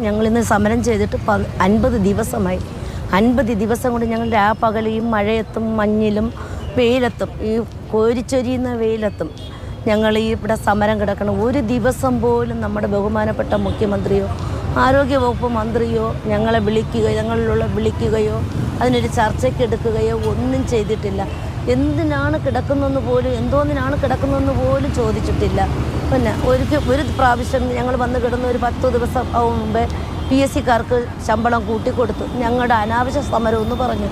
ഞങ്ങൾ ഇന്ന് സമരം ചെയ്തിട്ട് അൻപത് ദിവസമായി. അൻപത് ദിവസം കൊണ്ട് ഞങ്ങൾ ആ ഈ മഴയത്തും മഞ്ഞിലും വെയിലത്തും. ഈ കോരിച്ചൊരിയുന്ന വെയിലത്തും. ഞങ്ങൾ ഈ ഇവിടെ സമരം കിടക്കണം. ഒരു ദിവസം പോലും നമ്മുടെ ബഹുമാനപ്പെട്ട മുഖ്യമന്ത്രിയോ ആരോഗ്യവകുപ്പ് മന്ത്രിയോ ഞങ്ങളെ വിളിക്കുകയോ ഞങ്ങളിലുള്ള വിളിക്കുകയോ അതിനൊരു ചർച്ചയ്ക്ക് എടുക്കുകയോ ഒന്നും ചെയ്തിട്ടില്ല. എന്തിനാണ് കിടക്കുന്നതെന്ന് പോലും എന്തോന്നിനാണ് കിടക്കുന്നതെന്ന് പോലും ചോദിച്ചിട്ടില്ല. പിന്നെ ഒരു ഒരു പ്രാവശ്യം ഞങ്ങൾ വന്ന് കിടന്ന ഒരു പത്ത് ദിവസം മുമ്പേ പി എസ് സിക്കാർക്ക് ശമ്പളം കൂട്ടിക്കൊടുത്തു. ഞങ്ങളുടെ അനാവശ്യ സമരം എന്ന് പറഞ്ഞു.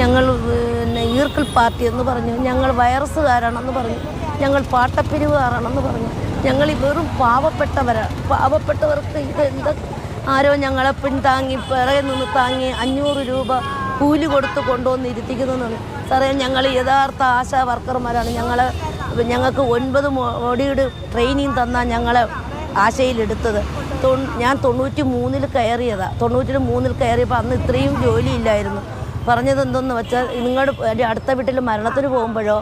ഞങ്ങൾ പിന്നെ ഈർക്കിൾ പാർട്ടി എന്ന് പറഞ്ഞു. ഞങ്ങൾ വൈറസുകാരാണെന്ന് പറഞ്ഞു. ഞങ്ങൾ പാട്ടപ്പിരിവുകാരാണെന്ന് പറഞ്ഞു. ഞങ്ങൾ ഈ വെറും പാവപ്പെട്ടവരാണ് പാവപ്പെട്ടവർക്ക് ഇത് എന്ത്? ആരോ ഞങ്ങളെ പിൻതാങ്ങി പിറകെ നിന്ന് താങ്ങി അഞ്ഞൂറ് രൂപ കൂലി കൊടുത്ത് കൊണ്ടുവന്ന് ഇരുത്തിക്കുന്നതാണ് സാറേ ഞങ്ങൾ യഥാർത്ഥ ആശാ വർക്കർമാരാണ്. ഞങ്ങൾ ഞങ്ങൾക്ക് ഒൻപത് മോടിയുടെ ട്രെയിനിങ് തന്നാൽ ഞങ്ങളെ ആശയിലെടുത്തത്. ഞാൻ തൊണ്ണൂറ്റി മൂന്നിൽ കയറിയതാണ് തൊണ്ണൂറ്റി മൂന്നിൽ കയറിയപ്പോൾ അന്ന് ഇത്രയും ജോലിയില്ലായിരുന്നു. പറഞ്ഞത് എന്തെന്ന് വെച്ചാൽ നിങ്ങളുടെ അടുത്ത വീട്ടിൽ മരണത്തിന് പോകുമ്പോഴോ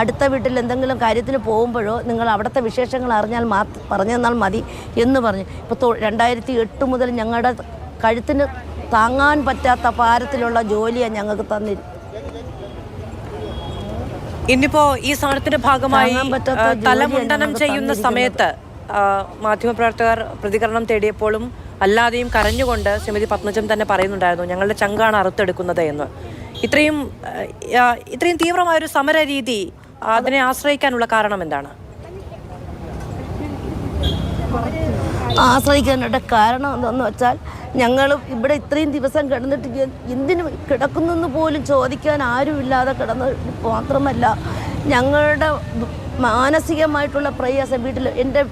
അടുത്ത വീട്ടിൽ എന്തെങ്കിലും കാര്യത്തിന് പോകുമ്പോഴോ നിങ്ങൾ അവിടുത്തെ വിശേഷങ്ങൾ അറിഞ്ഞാൽ മാത്രം പറഞ്ഞു തന്നാൽ മതി എന്ന് പറഞ്ഞു. ഇപ്പോൾ രണ്ടായിരത്തി എട്ട് മുതൽ ഞങ്ങളുടെ കഴുത്തിന് താങ്ങാൻ പറ്റാത്ത ഭാരത്തിലുള്ള ജോലിയാണ് ഞങ്ങൾക്ക് തന്നിരുന്നത് ഇന്നിപ്പോ ഈ സമരത്തിന്റെ ഭാഗമായി തലമുണ്ടനം ചെയ്യുന്ന സമയത്ത് മാധ്യമപ്രവർത്തകർ പ്രതികരണം തേടിയപ്പോഴും അല്ലാതെയും കരഞ്ഞുകൊണ്ട് ശ്രീമതി പത്മജം തന്നെ പറയുന്നുണ്ടായിരുന്നു ഞങ്ങളുടെ ചങ്കാണ് അറുത്തെടുക്കുന്നത് എന്ന്. ഇത്രയും ഇത്രയും ഇത്രയും തീവ്രമായൊരു സമര രീതി അതിനെ ആശ്രയിക്കാനുള്ള കാരണം എന്താണ്? ആശ്രയിക്കാനുള്ള കാരണം എന്താണെന്ന് വെച്ചാൽ ഞങ്ങൾ ഇവിടെ ഇത്രയും ദിവസം കിടന്നിട്ട് എന്തിനു കിടക്കുന്നെന്ന് പോലും ചോദിക്കാൻ ആരുമില്ലാതെ കിടന്ന് മാത്രമല്ല ഞങ്ങളുടെ മാനസികമായിട്ടുള്ള പ്രയാസം വീട്ടിൽ എന്റെ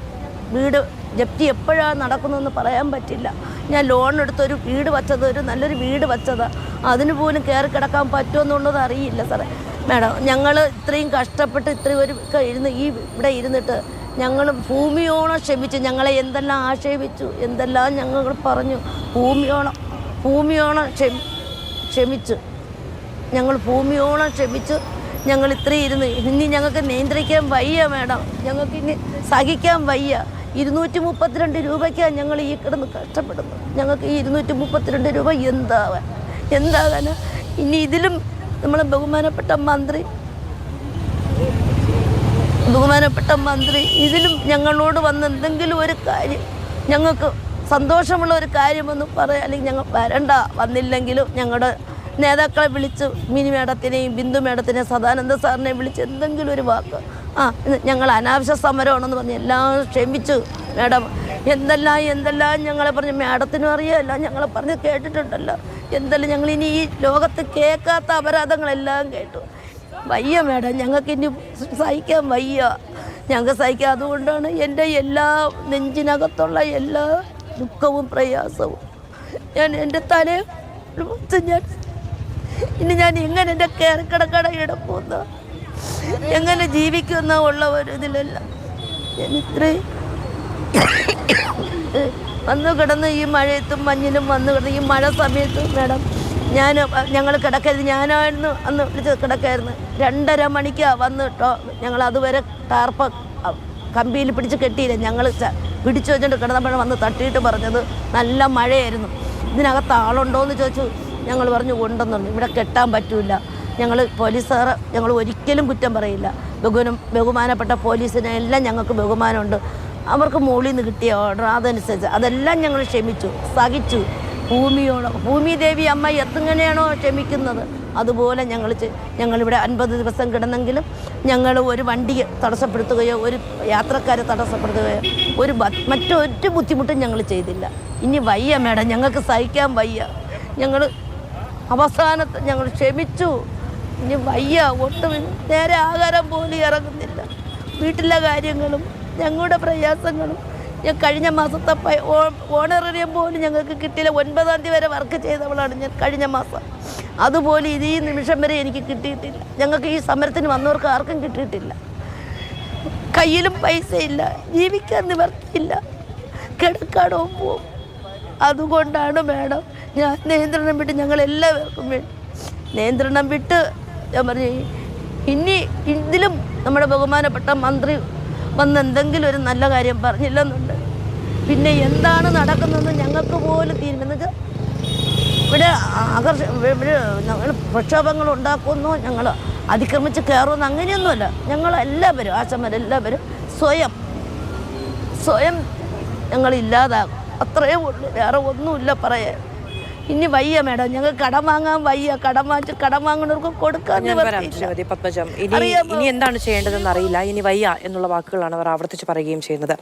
വീട് ജപ്തി എപ്പോഴാണ് നടക്കുന്നതെന്ന് പറയാൻ പറ്റില്ല. ഞാൻ ലോൺ എടുത്തൊരു വീട് വച്ചത് ഒരു നല്ലൊരു വീട് വച്ചത്. അതിന് പോലും കയറി കിടക്കാൻ പറ്റുമെന്നുള്ളത് അറിയില്ല സാറേ. മാഡം ഞങ്ങൾ ഇത്രയും കഷ്ടപ്പെട്ട് ഇത്രയും ഒരു ഇരുന്ന് ഈ ഇവിടെ ഇരുന്നിട്ട് ഞങ്ങൾ ഭൂമിയോളം ക്ഷമിച്ചു. ഞങ്ങളെ എന്തെല്ലാം ആക്ഷേപിച്ചു എന്തെല്ലാം ഞങ്ങൾ പറഞ്ഞു ഭൂമിയോളം ഭൂമിയോളം ക്ഷമി ക്ഷമിച്ചു. ഞങ്ങൾ ഭൂമിയോളം ക്ഷമിച്ചു. ഞങ്ങൾ ഇത്രയും ഇരുന്ന് ഇനി ഞങ്ങൾക്ക് നിയന്ത്രിക്കാൻ വയ്യ മേഡം. ഞങ്ങൾക്ക് ഇനി സഹിക്കാൻ വയ്യ. ഇരുന്നൂറ്റി മുപ്പത്തിരണ്ട് രൂപയ്ക്കാണ് ഞങ്ങൾ ഈ കിടന്ന് കഷ്ടപ്പെടുന്നത്. ഞങ്ങൾക്ക് ഈ ഇരുന്നൂറ്റി മുപ്പത്തിരണ്ട് രൂപ എന്താവാൻ? എന്താകാൻ ഇനി ഇതിലും നമ്മളെ ബഹുമാനപ്പെട്ട മന്ത്രി. ബഹുമാനപ്പെട്ട മന്ത്രി ഇതിലും ഞങ്ങളോട് വന്ന് എന്തെങ്കിലും ഒരു കാര്യം ഞങ്ങൾക്ക് സന്തോഷമുള്ള ഒരു കാര്യമെന്ന് പറയാം അല്ലെങ്കിൽ ഞങ്ങൾ വരണ്ട വന്നില്ലെങ്കിലും ഞങ്ങളുടെ നേതാക്കളെ വിളിച്ച് മിനി മേഡത്തിനെയും ബിന്ദു മേഡത്തിനെയും സദാനന്ദ സാറിനെ വിളിച്ച് എന്തെങ്കിലും ഒരു വാക്ക് ആ ഞങ്ങൾ അനാവശ്യ സമരമാണെന്ന് പറഞ്ഞ് എല്ലാം ക്ഷമിച്ചു. മേഡം എന്തെല്ലാം എന്തെല്ലാം ഞങ്ങളെ പറഞ്ഞ് മേഡത്തിനും അറിയാമല്ല ഞങ്ങളെ പറഞ്ഞ് കേട്ടിട്ടുണ്ടല്ലോ. എന്തെല്ലാം ഞങ്ങൾ ഇനി ഈ ലോകത്ത് കേൾക്കാത്ത അപരാധങ്ങളെല്ലാം കേട്ടു. വയ്യ മേഡം ഞങ്ങൾക്ക് ഇനി സഹിക്കാൻ വയ്യ. ഞങ്ങൾക്ക് സഹിക്കാം അതുകൊണ്ടാണ് എന്റെ എല്ലാ നെഞ്ചിനകത്തുള്ള എല്ലാ ദുഃഖവും പ്രയാസവും. ഞാൻ എന്റെ തല വെച്ച് ഞാൻ ഇനി ഞാൻ എങ്ങനെ എന്റെ കയറിക്കിടക്കട ഇടപ്പോന്ന എങ്ങനെ ജീവിക്കുന്ന ഉള്ള ഒരു ഞാൻ ഇത്രയും വന്നു കിടന്ന് ഈ മഴയത്തും മഞ്ഞിലും വന്നു കിടന്ന് ഈ മഴ സമയത്ത് മേഡം ഞാൻ ഞങ്ങൾ കിടക്കരുത്. ഞാനായിരുന്നു അന്ന് വിളിച്ച് കിടക്കായിരുന്നു. രണ്ടര മണിക്കാണ് വന്ന് കേട്ടോ ഞങ്ങൾ അതുവരെ ടാർപ്പ കമ്പിയിൽ പിടിച്ച് കെട്ടിയില്ല. ഞങ്ങൾ പിടിച്ചു വെച്ചിട്ട് കിടന്നപ്പോഴാണ് വന്ന് തട്ടിയിട്ട് പറഞ്ഞത് നല്ല മഴയായിരുന്നു. ഇതിനകത്ത് ആളുണ്ടോ എന്ന് ചോദിച്ചു. ഞങ്ങൾ പറഞ്ഞു ഉണ്ടെന്ന് പറഞ്ഞു ഇവിടെ കെട്ടാൻ പറ്റില്ല ഞങ്ങൾ പോലീസുകാർ ഞങ്ങൾ ഒരിക്കലും കുറ്റം പറയില്ല. ബഹുനം ബഹുമാനപ്പെട്ട പോലീസിനെ എല്ലാം ഞങ്ങൾക്ക് ബഹുമാനമുണ്ട്. അവർക്ക് മുകളിൽ നിന്ന് കിട്ടിയ ഓർഡർ അതനുസരിച്ച് അതെല്ലാം ഞങ്ങൾ ക്ഷമിച്ചു സഹിച്ചു. ഭൂമിയോട് ഭൂമി ദേവി അമ്മ എത്തുങ്ങനെയാണോ ക്ഷമിക്കുന്നത്? അതുപോലെ ഞങ്ങൾ ഞങ്ങളിവിടെ അൻപത് ദിവസം കിടന്നെങ്കിലും ഞങ്ങൾ ഒരു വണ്ടി തടസ്സപ്പെടുത്തുകയോ ഒരു യാത്രക്കാരെ തടസ്സപ്പെടുത്തുകയോ ഒരു മറ്റൊരു ബുദ്ധിമുട്ടും ഞങ്ങൾ ചെയ്തില്ല. ഇനി വയ്യ മേഡം ഞങ്ങൾക്ക് സഹിക്കാൻ വയ്യ. ഞങ്ങൾ അവസാനത്തെ ഞങ്ങൾ ക്ഷമിച്ചു. ഇനി വയ്യ ഒട്ടും നേരെ ആഹാരം പോലും ഇറങ്ങുന്നില്ല. വീട്ടിലെ കാര്യങ്ങളും ഞങ്ങളുടെ പ്രയാസങ്ങളും ഞാൻ കഴിഞ്ഞ മാസത്തെ ഓണറേറിയം പോലും ഞങ്ങൾക്ക് കിട്ടിയില്ല. ഒൻപതാം തീയതി വരെ വർക്ക് ചെയ്തവളാണ് ഞാൻ കഴിഞ്ഞ മാസം. അതുപോലെ ഇത് ഈ നിമിഷം വരെ എനിക്ക് കിട്ടിയിട്ടില്ല. ഞങ്ങൾക്ക് ഈ സമരത്തിന് വന്നവർക്ക് ആർക്കും കിട്ടിയിട്ടില്ല. കയ്യിലും പൈസയില്ല. ജീവിക്കാൻ നിവർത്തിയില്ല. കിടക്കാടവും പോവും. അതുകൊണ്ടാണ് മാഡം ഞാൻ നിയന്ത്രണം വിട്ട് ഞങ്ങൾ എല്ലാവർക്കും വേണ്ടി നിയന്ത്രണം വിട്ട് ഞാൻ പറഞ്ഞു ഇനി ഇതിലും നമ്മുടെ ബഹുമാനപ്പെട്ട മന്ത്രി വന്ന് എന്തെങ്കിലും ഒരു നല്ല കാര്യം പറഞ്ഞില്ലെന്നുണ്ട്. പിന്നെ എന്താണ് നടക്കുന്നതെന്ന് ഞങ്ങൾക്ക് പോലും തീരുമാനം ഇവിടെ ആകർഷ ഇവിടെ ഞങ്ങൾ പ്രക്ഷോഭങ്ങൾ ഉണ്ടാക്കുന്നു ഞങ്ങൾ അതിക്രമിച്ച് കയറുമെന്ന് അങ്ങനെയൊന്നുമല്ല. ഞങ്ങളെല്ലാവരും ആശമാരെല്ലാവരും സ്വയം സ്വയം ഞങ്ങൾ ഇല്ലാതാകും അത്രയേ ഉള്ളൂ. വേറെ ഒന്നുമില്ല പറയാൻ. ഇനി വയ്യ മേഡം. ഞങ്ങൾ കടം വാങ്ങാൻ വയ്യ. കടം വാങ്ങിച്ച് കടം വാങ്ങുന്നവർക്ക് കൊടുക്കാൻ ശ്രീമതി പത്മജം. ഇനി ഇനി എന്താണ് ചെയ്യേണ്ടതെന്ന് അറിയില്ല ഇനി വയ്യ എന്നുള്ള വാക്കുകളാണ് അവർ ആവർത്തിച്ച് പറയുകയും ചെയ്യുന്നത്.